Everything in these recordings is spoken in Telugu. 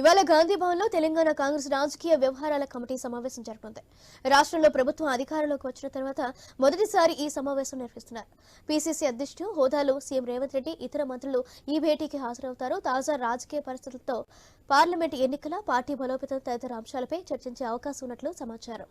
ఇవాళ గాంధీ లో తెలంగాణ కాంగ్రెస్ రాజకీయ వ్యవహారాల కమిటీ సమావేశం జరగనుంది రాష్ట్రంలో ప్రభుత్వం అధికారంలోకి వచ్చిన తర్వాత మొదటిసారి ఈ సమావేశం నిర్వహిస్తున్నారు. పీసీసీ అధ్యక్షుడు హోదాలో సీఎం రేవంత్ రెడ్డి ఇతర మంత్రులు ఈ భేటీకి హాజరవుతారు. తాజా రాజకీయ పరిస్థితులతో పార్లమెంట్ ఎన్నికల పార్టీ బలోపేతం తదితర అంశాలపై చర్చించే అవకాశం ఉన్నట్లు సమాచారం.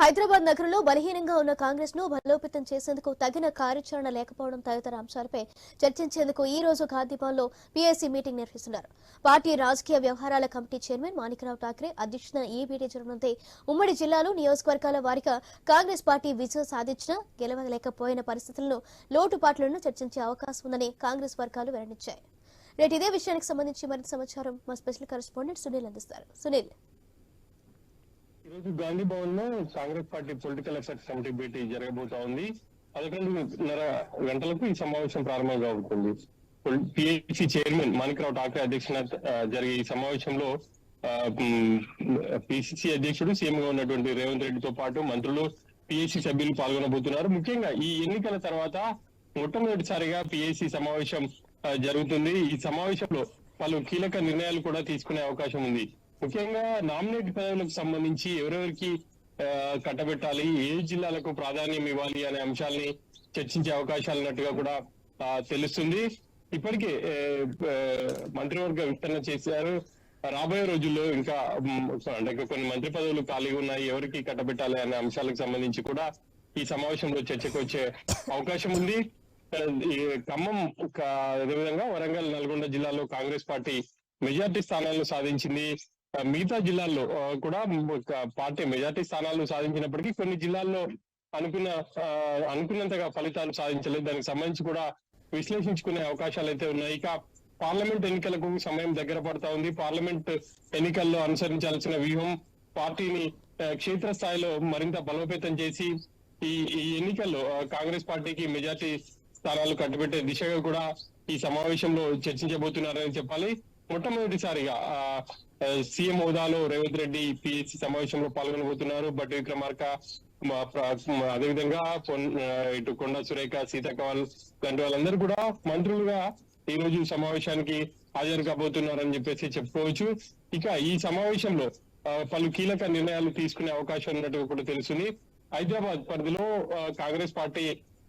హైదరాబాద్ నగరంలో బలహీనంగా ఉన్న కాంగ్రెస్ను బలోపేతం చేసేందుకు తగిన కార్యాచరణ లేకపోవడం తదితర అంశాలపై చర్చించేందుకు ఈ రోజు గాంధీభవన్లో పీఏసీ మీటింగ్ నిర్వహిస్తున్నారు. పార్టీ రాజకీయ వ్యవహారాల కమిటీ చైర్మన్ మాణికరావు ఠాక్రే అధ్యక్షతన ఈ మీటింగ్ జరగనుంది. ఉమ్మడి జిల్లాలో నియోజకవర్గాల వారిగా కాంగ్రెస్ పార్టీ విజయం సాధించినా గెలవలేకపోయిన పరిస్థితులను లోటుపాట్లను చర్చించే అవకాశం ఉందని కాంగ్రెస్ వర్గాలు వెల్లడించాయి. రేటు ఇదే విషయానికి సంబంధించి మరింత సమాచారం మా స్పెషల్ కరెస్పాండెంట్ సునీల్ అందిస్తారు. సునీల్. ఈరోజు గాంధీ భవన్లో Congress party political affairs committee భేటీ జరగబోతా ఉంది పదకొండున్నర గంటలకు ఈ సమావేశం ప్రారంభం కాబోతుంది. పిహెచ్సి చైర్మన్ మాణికరావు ఠాక్రే అధ్యక్షన జరిగే ఈ సమావేశంలో పిసిసి అధ్యక్షుడు సీఎం గా ఉన్నటువంటి రేవంత్ రెడ్డితో పాటు మంత్రులు పిఎస్సి సభ్యులు పాల్గొనబోతున్నారు. ముఖ్యంగా ఈ ఎన్నికల తర్వాత మొట్టమొదటిసారిగా పిఎస్సి సమావేశం జరుగుతుంది. ఈ సమావేశంలో పలు కీలక నిర్ణయాలు కూడా తీసుకునే అవకాశం ఉంది. ముఖ్యంగా నామినేట్ పదవులకు సంబంధించి ఎవరెవరికి కట్టబెట్టాలి ఏ జిల్లాలకు ప్రాధాన్యం ఇవ్వాలి అనే అంశాల్ని చర్చించే అవకాశాలు ఉన్నట్టుగా కూడా తెలుస్తుంది. ఇప్పటికే మంత్రివర్గ విస్తరణ చేశారు. రాబోయే రోజుల్లో ఇంకా అంటే కొన్ని మంత్రి పదవులు ఖాళీగా ఉన్నాయి ఎవరికి కట్టబెట్టాలి అనే అంశాలకు సంబంధించి కూడా ఈ సమావేశంలో చర్చకు వచ్చే అవకాశం ఉంది. ఖమ్మం అదేవిధంగా వరంగల్ నల్గొండ జిల్లాలో కాంగ్రెస్ పార్టీ మెజార్టీ స్థానాలను సాధించింది. మిగతా జిల్లాల్లో కూడా పార్టీ మెజార్టీ స్థానాలు సాధించినప్పటికీ కొన్ని జిల్లాల్లో అనుకున్న అనుకున్నంతగా ఫలితాలు సాధించలేదు. దానికి సంబంధించి కూడా విశ్లేషించుకునే అవకాశాలు అయితే ఉన్నాయి. ఇక పార్లమెంట్ ఎన్నికలకు సమయం దగ్గర పడతా ఉంది. పార్లమెంట్ ఎన్నికల్లో అనుసరించాల్సిన వ్యూహం పార్టీని క్షేత్ర క్షేత్రస్థాయిలో మరింత బలోపేతం చేసి ఈ ఈ ఎన్నికల్లో కాంగ్రెస్ పార్టీకి మెజార్టీ స్థానాలు కట్టుబెట్టే దిశగా కూడా ఈ సమావేశంలో చర్చించబోతున్నారని చెప్పాలి. మొట్టమొదటిసారిగా ఆ, సీఎం హోదాలో రేవంత్ రెడ్డి పిఎస్సి సమావేశంలో పాల్గొనబోతున్నారు. బట్ విక్రమార్క మా అదేవిధంగా ఇటు కొండ సురేఖ సీతాకవల్ లాంటి వాళ్ళందరూ కూడా మంత్రులుగా ఈ రోజు సమావేశానికి హాజరు కాబోతున్నారని చెప్పేసి చెప్పుకోవచ్చు. ఇక ఈ సమావేశంలో పలు కీలక నిర్ణయాలు తీసుకునే అవకాశం ఉన్నట్టుగా కూడా తెలుస్తుంది. హైదరాబాద్ పరిధిలో కాంగ్రెస్ పార్టీ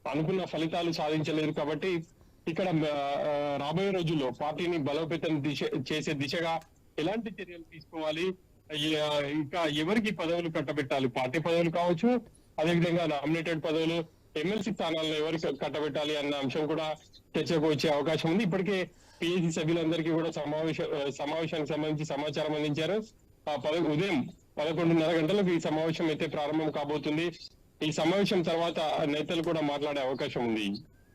అనుకున్న ఫలితాలు సాధించలేదు కాబట్టి ఇక్కడ రాబోయే రోజుల్లో పార్టీని బలోపేతం దిశ చేసే దిశగా ఎలాంటి చర్యలు తీసుకోవాలి? ఇంకా ఎవరికి పదవులు కట్టబెట్టాలి? పార్టీ పదవులు కావచ్చు అదేవిధంగా నామినేటెడ్ పదవులు ఎమ్మెల్సీ స్థానాలను ఎవరికి కట్టబెట్టాలి అన్న అంశం కూడా చర్చకు వచ్చే అవకాశం ఉంది. ఇప్పటికే పిఎస్సి సభ్యులందరికీ కూడా సమావేశ సమావేశానికి సంబంధించి సమాచారం అందించారు. ఆ, పద ఉదయం పదకొండున్నర గంటలకు ఈ సమావేశం అయితే ప్రారంభం కాబోతుంది. ఈ సమావేశం తర్వాత నేతలు కూడా మాట్లాడే అవకాశం ఉంది.